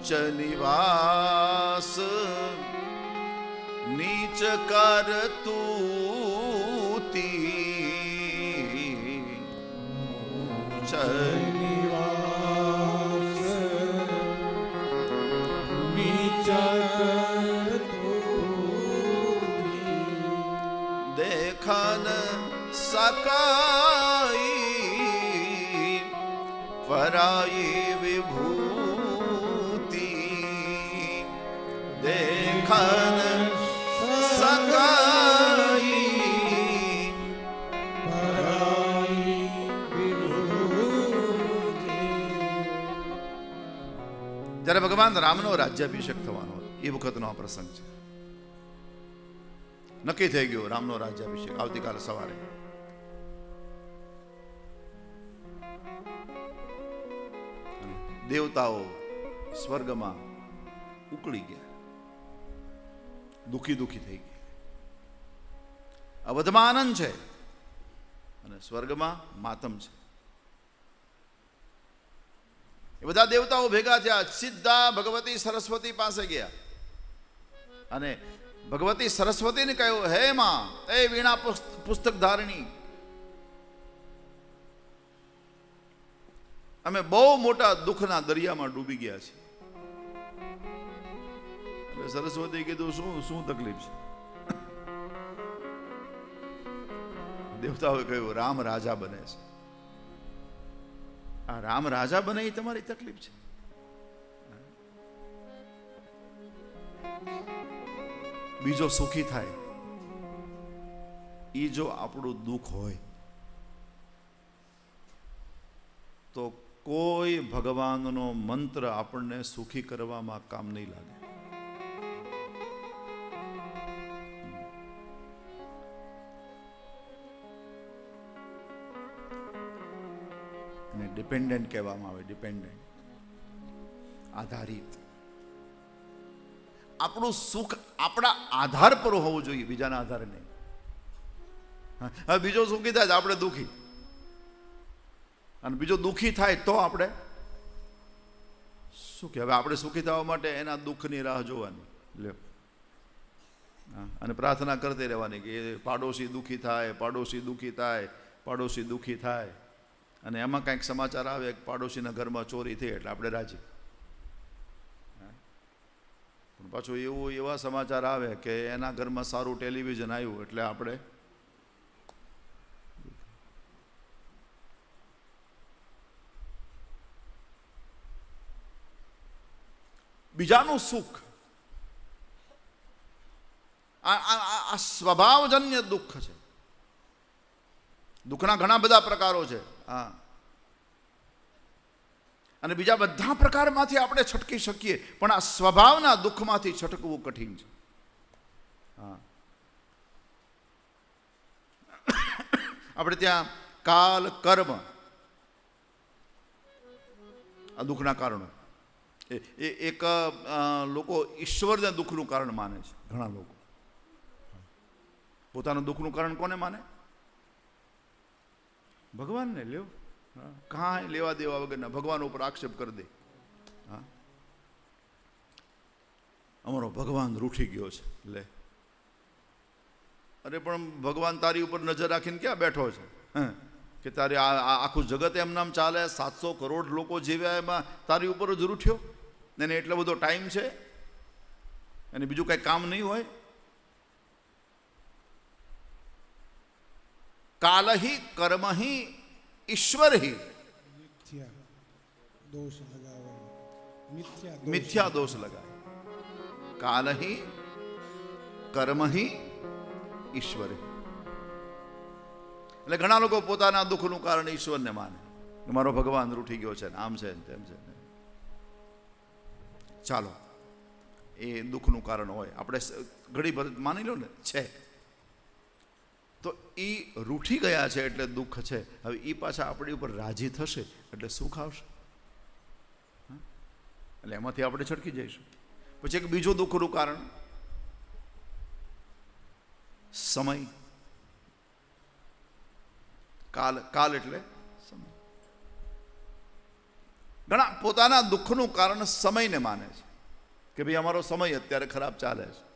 ઉચ્ચ નિવાસ નીચ કરતું ચલ નિવાસ નીચ દેખન સકાઈ પરાઈ વિભૂતિ. દેખન સકાઈ જ્યારે ભગવાન રામનો રાજ્યાભિષેક થવાનો એ વખતનો આ પ્રસંગ છે. નક્કી થઈ ગયો રામનો રાજ્યાભિષેક આવતીકાલે સવારે. દેવતાઓ સ્વર્ગમાં ઉકળી ગયા. દુખી દુખી થઈ ગયા. અવધમાં આનંદ છે અને સ્વર્ગમાં માતમ છે. એ બધા દેવતાઓ ભેગા થયા, સીધા ભગવતી સરસ્વતી પાસે ગયા. અને ભગવતી સરસ્વતીને કહ્યું, હે માં, એ વીણા પુસ્ત- પુસ્તક ધારણી અમે બહુ મોટા દુઃખના દરિયામાં ડૂબી ગયા છીએ. સરસ્વતી કીધું, શું શું તકલીફ છે? દેવતાઓએ કહ્યું, રામ રાજા બને છે. આ રામ રાજા બને એ તમારી તકલીફ છે. બીજો સુખી થાય એ જો આપણું દુઃખ હોય તો કોઈ ભગવાનનો મંત્ર આપણને સુખી કરવામાં કામ નહીં લાગે. અને ડિપેન્ડન્ટ કહેવામાં આવે ડિપેન્ડન્ટ આધારિત. આપણું સુખ આપણા આધાર પર હોવું જોઈએ, બીજાના આધારે નહીં. હવે બીજો સુખી થાય આપણે દુખી. અને બીજો દુઃખી થાય તો આપણે સુખી હવે આપણે સુખી થવા માટે એના દુઃખની રાહ જોવાની. લે અને પ્રાર્થના કરતી રહેવાની કે પાડોશી દુખી થાય, પાડોશી દુખી થાય, પાડોશી દુખી થાય. અને એમાં કંઈક સમાચાર આવે કે પાડોશીના ઘરમાં ચોરી થઈ એટલે આપણે રાજી. પણ પાછું એવું એવા સમાચાર આવે કે એના ઘરમાં સારું ટેલિવિઝન આવ્યું એટલે આપણે બીજાનું સુખ. આ સ્વભાવજન્ય દુઃખ છે. દુઃખના ઘણા બધા પ્રકારો છે. હા. અને બીજા બધા પ્રકારમાંથી આપણે છટકી શકીએ, પણ આ સ્વભાવના દુઃખમાંથી છટકવું કઠિન છે. હા. આપણે ત્યાં કાલ કર્મ આ દુઃખના કારણો. એક લોકો ઈશ્વરને દુઃખનું કારણ માને છે ઘણા લોકો. પોતાનું દુઃખનું કારણ કોને માને? ભગવાનને હા, કાંઈ લેવા દેવા વગરના ભગવાન ઉપર આક્ષેપ કરી દે. હા. અમારો ભગવાન રૂઠી ગયો છે લે. અરે પણ ભગવાન તારી ઉપર નજર રાખીને ક્યાં બેઠો છે? હં, કે તારે આ આખું જગત એમ નામ ચાલે સાતસો કરોડ લોકો જીવ્યા એમાં તારી ઉપર જ રૂઠ્યો? એને એટલો બધો ટાઈમ છે અને બીજું કાંઈ કામ નહીં હોય. કાલહી કર્મહી ઈશ્વરહી. મિથ્યા દોષ લગાવે મિથ્યા દોષ મિથ્યા કાલહી કર્મહી ઈશ્વર એટલે ઘણા લોકો પોતાના દુઃખનું કારણ ઈશ્વરને માને. મારો ભગવાન રૂઠી ગયો છે આમ છે ને તેમ છે. ચાલો. એ દુઃખનું કારણ હોય. આપણે ઘણી ભર માની લો ને, છે. તો એ રૂઠી ગયા છે એટલે દુઃખ છે. હવે એ પાછા આપણી ઉપર રાજી થશે એટલે સુખ આવશે. એટલે એમાંથી આપણે છટકી જઈશું. પછી એક બીજું દુઃખનું કારણ. સમય. કાલ કાલ એટલે સમય. ઘણા પોતાના દુઃખનું કારણ સમયને માને છે કે ભાઈ અમારો સમય અત્યારે ખરાબ ચાલે છે.